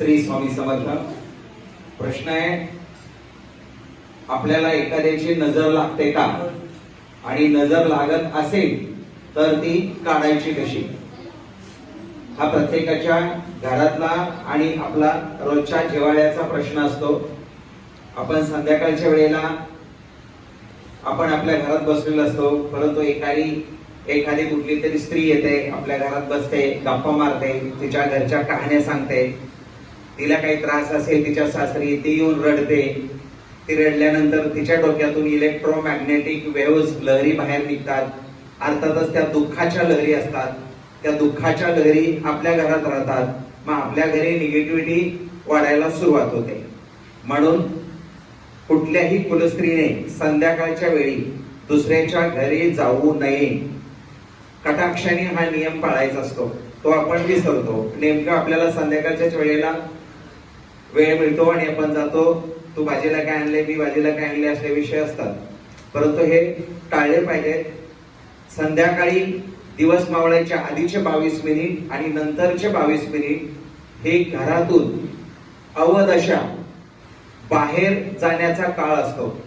श्री स्वामी समर्थ प्रश्न आहे आपल्याला एखाद्याची नजर लागते का? आणि नजर लागत असेल तर ती काढायची कशी? हा प्रत्येकाच्या घरातला आणि आपला रोजच्या जिवाळ्याचा प्रश्न असतो. आपण संध्याकाळच्या वेळेला आपण आपल्या घरात बसलेलो असतो परंतु एखादी एखादी कुठली तरी स्त्री येते आपल्या घरात बसते गप्पा मारते तिच्या घरच्या कहाण्या सांगते. तिला काही त्रास असेल तिच्या सासरी ती येऊन रडते. ती रडल्यानंतर तिच्या डोक्यातून इलेक्ट्रोमॅग्नेटिक वेव्स लहरी बाहेर निघतात. अर्थातच त्या दुःखाच्या लहरी असतात. त्या दुःखाच्या लहरी आपल्या घरात राहतात. मग आपल्या घरी निगेटिव्हिटी वाढायला सुरुवात होते. म्हणून कुठल्याही कुलस्त्रीने संध्याकाळच्या वेळी दुसऱ्याच्या घरी जाऊ नये. कटाक्षाने हा नियम पाळायचा असतो. तो आपण विसरतो. नेमकं आपल्याला संध्याकाळच्याच वेळेला वेळ मिळतो आणि आपण जातो. तू भाजीला काय आणले मी भाजीला काय आणले असे विषय असतात. परंतु हे टाळले पाहिजेत संध्याकाळी दिवस मावळायच्या आधीचे बावीस मिनिट आणि नंतरचे बावीस मिनिट हे घरातून अवदशा बाहेर जाण्याचा काळ असतो.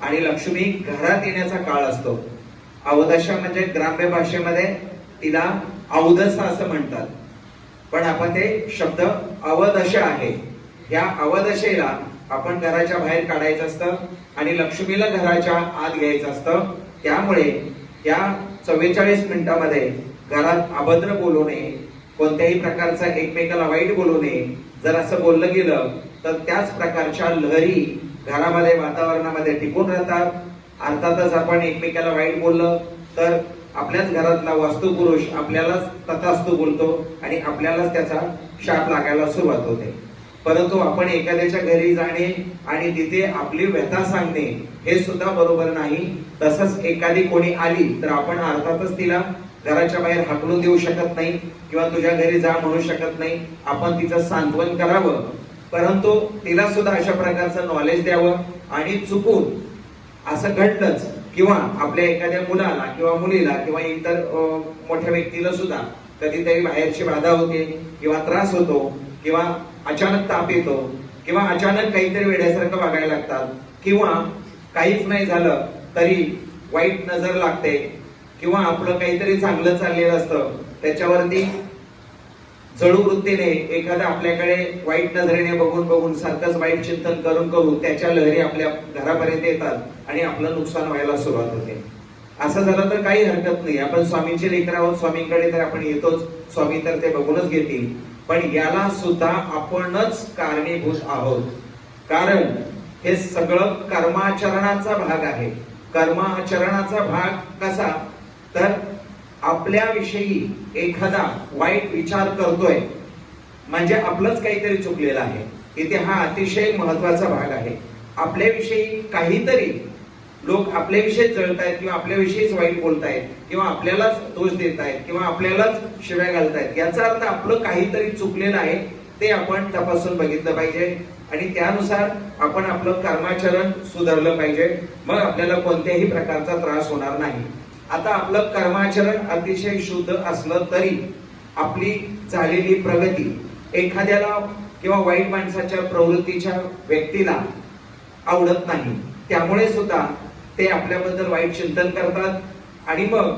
आणि लक्ष्मी घरात येण्याचा काळ असतो. अवदशा म्हणजे ग्राम्य भाषेमध्ये तिला अवदसा असं म्हणतात. पण आपण ते शब्द अवदशा आहे. या अवदशेला आपण घराच्या बाहेर काढायचं असतं आणि लक्ष्मीला घराच्या आत घ्यायचं असतं. त्यामुळे या चव्वेचाळीस मिनिटामध्ये घरात अभद्र बोलू नये कोणत्याही प्रकारचा एकमेकाला वाईट बोलू नये. जर असं बोललं गेलं तर त्याच प्रकारच्या लहरी घरामध्ये वातावरणामध्ये टिकून राहतात. अर्थातच आपण एकमेकाला वाईट बोललं तर आपल्याच घरातला वास्तुपुरुष आपल्यालाच तथास्तू बोलतो आणि आपल्यालाच त्याचा शाप लागायला सुरुवात होते. परंतु आपण एखाद्याच्या घरी जाणे आणि तिथे आपली व्यथा सांगणे हे सुद्धा बरोबर नाही. तसंच एखादी कोणी आली तर आपण अर्थातच तिला घराच्या बाहेर हाकलून देऊ शकत नाही किंवा तुझ्या घरी जा म्हणू शकत नाही. आपण तिचं सांत्वन करावं. परंतु तिला सुद्धा अशा प्रकारचं नॉलेज द्यावं आणि चुकून असं घडलंच किंवा आपल्या एखाद्या मुलाला किंवा मुलीला किंवा इतर मोठ्या व्यक्तीला सुद्धा कधीतरी बाहेरची बाधा होते किंवा त्रास होतो किंवा अचानक ताप येतो किंवा अचानक काहीतरी वेड्यासारखं वागायला लागतात किंवा काहीच नाही झालं तरी वाईट नजर लागते किंवा आपलं काहीतरी चांगलं चाललेलं असतं. त्याच्यावरती जळू वृत्तीने एखादा आपल्याकडे वाईट नजरेने बघून बघून सारखंच वाईट चिंतन करून करून त्याच्या लहरी आपल्या घरापर्यंत येतात आणि आपलं नुकसान व्हायला सुरुवात होते. असं झालं तर काही हरकत नाही. आपण स्वामींचे लेकर आहोत स्वामींकडे तर आपण येतोच. स्वामी तर ते बघूनच घेतील. पण याला सुद्धा आपणच कारणीभूत आहोत. कारण हे सगळं कर्माचरणाचा भाग आहे. कर्माचरणाचा भाग कसा? तर आपल्याविषयी एखादा वाईट विचार करतोय म्हणजे आपलंच काहीतरी चुकलेलं आहे. इथे हा अतिशय महत्त्वाचा भाग आहे. आपल्याविषयी काहीतरी लोक आपल्याविषयी जळतायत किंवा आपल्याविषयीच वाईट बोलतायत किंवा आपल्यालाच दोष देत आहेत किंवा आपल्यालाच शिव्या घालतायत याचा अर्थ आपलं काहीतरी चुकलेलं आहे ते आपण तपासून बघितलं पाहिजे. आणि त्यानुसार आपण आपलं कर्माचरण सुधारलं पाहिजे. मग आपल्याला कोणत्याही प्रकारचा त्रास होणार नाही. आता आपलं कर्माचरण अतिशय शुद्ध असलं तरी आपली झालेली प्रगती एखाद्याला किंवा वाईट माणसाच्या प्रवृत्तीच्या व्यक्तीला आवडत नाही. त्यामुळे सुद्धा ते आपल्याबद्दल वाईट चिंतन करतात. आणि मग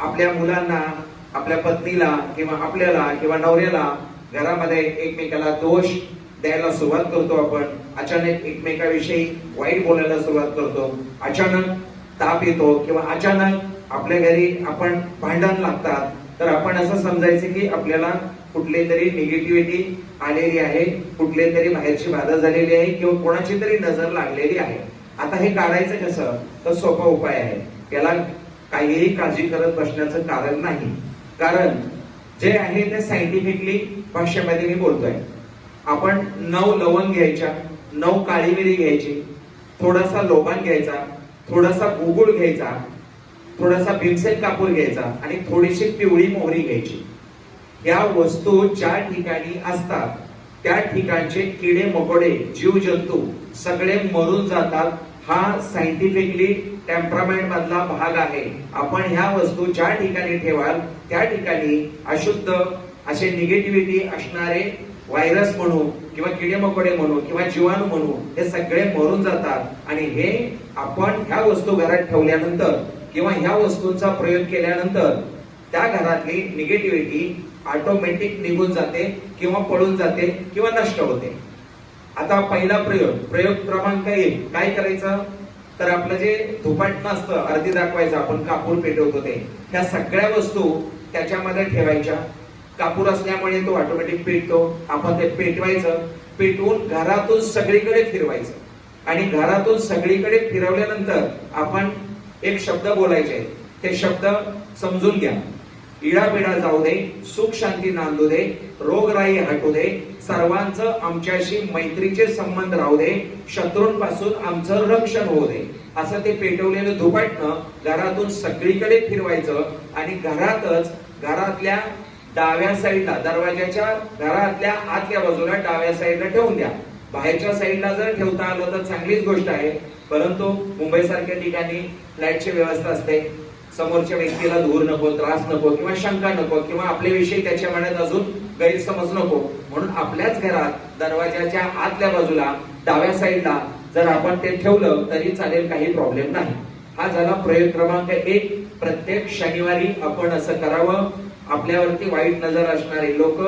आपल्या मुलांना आपल्या पत्नीला किंवा आपल्याला किंवा नवऱ्याला घरामध्ये एकमेकाला दोष द्यायला सुरुवात करतो आपण. अचानक एकमेकाविषयी वाईट बोलायला सुरुवात करतो. अचानक ताप येतो किंवा अचानक आपल्या घरी आपण भांडण लागतात. तर आपण असं समजायचं की आपल्याला कुठली तरी निगेटिव्हिटी आलेली आहे कुठली तरी बाहेरची बाधा झालेली आहे किंवा कोणाची तरी नजर लागलेली आहे. आता हे काढायचं कसं? तर सोपा उपाय आहे. याला काहीही काळजी करत बसण्याचं कारण नाही. कारण जे आहे ते सायंटिफिकली भाषेमध्ये मी बोलतोय. आपण नऊ लवंग घ्यायच्या नऊ काळी मिरी घ्यायची थोडासा लोबान घ्यायचा थोडासा गुगुळ घ्यायचा थोडासा भीमसेन कापूर घ्यायचा आणि थोडीशी पिवळी मोहरी घ्यायची. या वस्तू ज्या ठिकाणी असतात त्या ठिकाणचे किडे मकोडे जीव जंतू सगळे मरून जातात. हा सायंटिफिकली टेम्परामेंट मधला भाग आहे. आपण ह्या वस्तू ज्या ठिकाणी ठेवाल त्या ठिकाणी अशुद्ध असे निगेटिव्हिटी असणारे व्हायरस म्हणू किंवा किडे मकोडे म्हणू किंवा जीवाणू म्हणू हे सगळे मरून जातात. आणि हे आपण ह्या वस्तू घरात ठेवल्यानंतर किंवा ह्या वस्तूंचा प्रयोग केल्यानंतर त्या घरातली निगेटिव्हिटी ऑटोमॅटिक निघून जाते किंवा पळून जाते किंवा नष्ट होते. आता पहिला प्रयोग प्रयोग क्रमांक एक काय करायचं? तर आपलं जे धुपाटणं असतं अर्धी दाखवायचं आपण कापूर पेटवतो ते. ह्या सगळ्या वस्तू त्याच्यामध्ये ठेवायच्या. कापूर असल्यामुळे तो ऑटोमॅटिक पेटतो. आपण ते पेटवायचं. पेटवून घरातून सगळीकडे फिरवायचं. आणि घरातून सगळीकडे फिरवल्यानंतर आपण एक शब्द बोलायचे. ते शब्द समजून घ्या. इडापिडा जाऊ दे सुख शांती नांदू दे रोगराई हटू दे सर्वांचं आमच्याशी मैत्रीचे संबंध राहू दे शत्रूंपासून आमचं रक्षण होऊ दे. असं ते पेटवलेलं धुपाटणं घरातून सगळीकडे फिरवायचं आणि घरातच घरातल्या डाव्या साईडला दरवाजाच्या घरातल्या आतल्या बाजूला डाव्या साईडला ठेवून द्या. बाहेरच्या साईडला जर ठेवता आलं तर चांगलीच गोष्ट आहे. परंतु मुंबईसारख्या ठिकाणी फ्लॅटची व्यवस्था असते. समोरच्या व्यक्तीला धूर नको त्रास नको किंवा शंका नको किंवा आपल्याविषयी त्याच्या मनात अजून गैरसमज नको. म्हणून आपल्याच घरात दरवाजाच्या आतल्या बाजूला डाव्या साईडला जर आपण ते ठेवलं तरी चालेल काही प्रॉब्लेम नाही. हा झाला प्रयोग क्रमांक एक. प्रत्येक शनिवारी आपण असं करावं. आपल्यावरती वाईट नजर असणारे लोक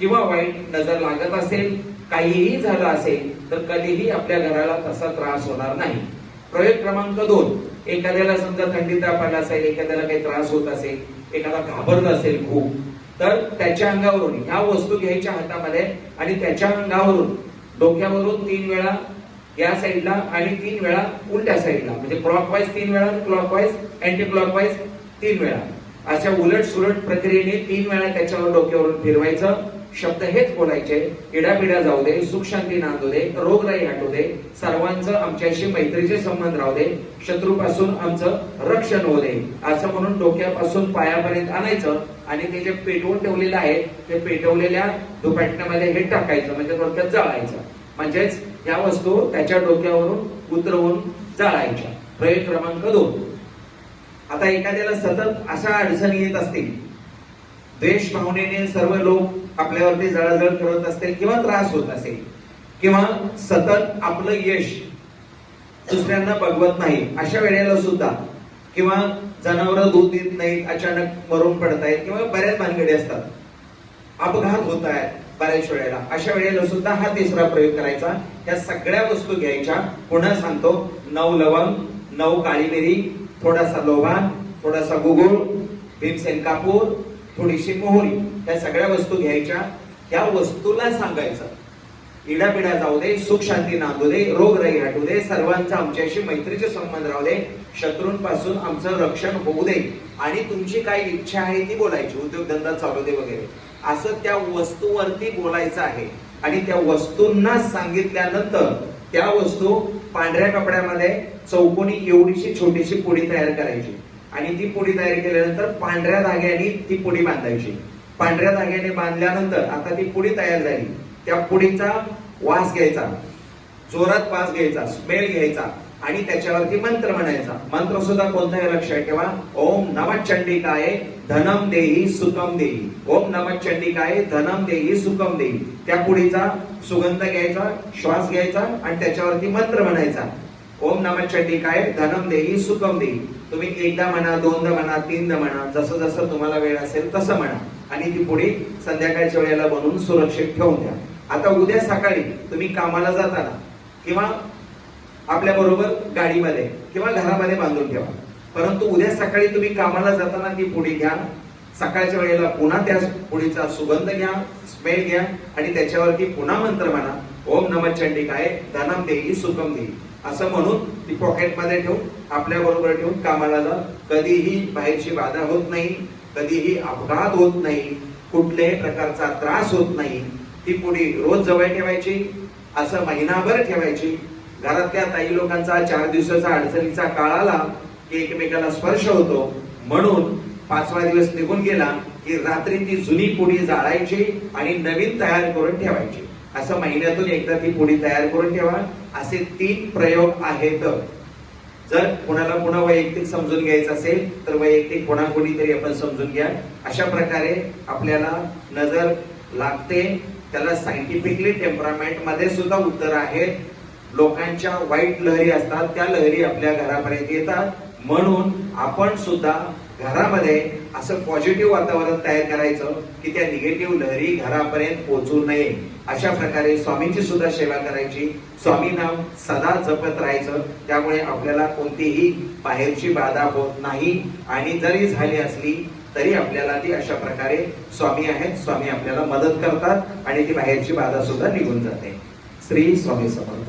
किंवा वाईट नजर लागत असेल काहीही झालं असेल तर कधीही आपल्या घराला तसा त्रास होणार नाही. प्रयोग क्रमांक दोन. एखाद्याला समजा थंडी ताप आला असेल एखाद्याला काही त्रास होत असेल एखादा घाबरला असेल खूप तर त्याच्या अंगावरून ह्या वस्तू घ्यायच्या हातामध्ये आणि त्याच्या अंगावरून डोक्यावरून तीन वेळा या साईडला आणि तीन वेळा उलट्या साईडला म्हणजे क्लॉकवाईज तीन वेळा क्लॉकवाईज अँटी क्लॉकवाईज तीन वेळा. अशा उलट सुलट प्रक्रियेने तीन वेळा त्याच्यावर डोक्यावरून फिरवायचं. शब्द हेच बोलायचे इडापिडा जाऊ दे सुख शांती नांदू दे रोगराई हटू दे सर्वांचं आमच्याशी मैत्रीचे संबंध राहू दे शत्रूपासून आमचं रक्षण होऊ दे असं म्हणून डोक्यापासून पायापर्यंत आणायचं आणि ते जे पेटवून ठेवलेलं आहे ते पेटवलेल्या दुपाटण्यामध्ये हे टाकायचं म्हणजे थोडक्यात जाळायचं. म्हणजेच या वस्तू त्याच्या डोक्यावरून उतरवून जाळायच्या. प्रयोग क्रमांक दोन. आता एखाद्याला सतत अशा अडचणी येत असतील. द्वेष भावनेने सर्व लोक आपल्यावरती जळजळ करत असतील किंवा त्रास होत असेल किंवा सतत आपलं यश दुसऱ्यांना बघवत नाही अशा वेळेला सुद्धा किंवा जनावर दूध देत नाहीत अचानक मरून पडतायत किंवा बऱ्याच भानगडी असतात. अपघात होत आहेत बऱ्याच वेळेला. अशा वेळेला सुद्धा हा तिसरा प्रयोग करायचा. या सगळ्या वस्तू घ्यायच्या. पुन्हा सांगतो नऊ लवंग नऊ काळी मिरी थोडासा लोभान थोडासा गुगुळ भीमसेन कापूर थोडीशी मोहरी त्या सगळ्या वस्तू घ्यायच्या. या वस्तूला सांगायचं इडापिडा जाऊ दे सुख शांती नांदू दे रोग रही हटू दे सर्वांचा आमच्याशी मैत्रीचे संबंध राहू दे शत्रूंपासून आमचं रक्षण होऊ दे आणि तुमची काय इच्छा आहे ती बोलायची उद्योगधंदा चालू दे वगैरे. असं त्या वस्तूवरती बोलायचं आहे. आणि त्या वस्तूंना सांगितल्यानंतर त्या वस्तू पांढऱ्या कपड्यामध्ये चौकोनी एवढीशी छोटीशी पोळी तयार करायची. आणि ती पुडी तयार केल्यानंतर पांढऱ्या धाग्याने ती पुडी बांधायची. पांढऱ्या धाग्याने बांधल्यानंतर आता ती पुडी तयार झाली. त्या पुडीचा वास घ्यायचा. जोरात वास घ्यायचा स्मेल घ्यायचा आणि त्याच्यावरती मंत्र म्हणायचा. मंत्र सुद्धा कोणता आहे लक्षात ठेवा? ओम नमचंडिकाय धनम देही सुखम देही. ओम नमचंडिकाय धनम देही सुखम देही. त्या पुडीचा सुगंध घ्यायचा श्वास घ्यायचा आणि त्याच्यावरती मंत्र म्हणायचा. ओम नमचंडिकाय धनम देही सुखम देही. तुम्ही एकदा म्हणा दोनदा म्हणा तीनदा म्हणा जसं जसं तुम्हाला वेळ असेल तसं म्हणा. आणि ती पुढे संध्याकाळच्या वेळेला बनवून सुरक्षित ठेवून द्या. आता उद्या सकाळी तुम्ही कामाला जाताना किंवा आपल्या बरोबर गाडीमध्ये किंवा घरामध्ये बांधून ठेवा. परंतु उद्या सकाळी तुम्ही कामाला जाताना ती पुढे घ्या. सकाळच्या वेळेला पुन्हा त्या पुढीचा सुगंध घ्या स्मेल घ्या आणि त्याच्यावरती पुन्हा मंत्र म्हणा. ओम नम चंडिकाय धनम देई सुखम देई असं म्हणून ती पॉकेटमध्ये ठेवून आपल्या बरोबर ठेवून कामाला जा. कधीही बाहेरची बाधा होत नाही कधीही अपघात होत नाही कुठल्याही प्रकारचा त्रास होत नाही. ती पुढी रोज जवळ ठेवायची असं महिनाभर ठेवायची. घरातल्या ताई लोकांचा चार दिवसाचा अडचणीचा काळ आला की एकमेकाला स्पर्श होतो. म्हणून पाचवा दिवस निघून गेला की रात्री ती जुनी पोळी जाळायची आणि नवीन तयार करून ठेवायची. असं महिन्यातून एकदा ती पोळी तयार करून ठेवा. असे तीन प्रयोग आहेत. जर कोणाला कोणा वैयक्तिक समजून घ्यायचं असेल तर वैयक्तिक कोणा तरी आपण समजून घ्या. अशा प्रकारे आपल्याला नजर लागते. त्याला सायंटिफिकली टेम्परामेंटमध्ये सुद्धा उत्तर आहेत. लोकांच्या वाईट लहरी असतात. त्या लहरी आपल्या घरापर्यंत येतात. म्हणून आपण सुद्धा घरामध्ये असं पॉझिटिव्ह वातावरण तयार करायचं की त्या निगेटिव्ह लहरी घरापर्यंत पोहोचू नये. अशा प्रकारे स्वामींची सुद्धा सेवा करायची. स्वामी नाम सदा जपत राहायचं. त्यामुळे आपल्याला कोणतीही बाहेरची बाधा होत नाही. आणि जरी झाली असली तरी आपल्याला ती अशा प्रकारे स्वामी आहेत. स्वामी आपल्याला मदत करतात आणि ती बाहेरची बाधा सुद्धा निघून जाते. श्री स्वामी समर्थ.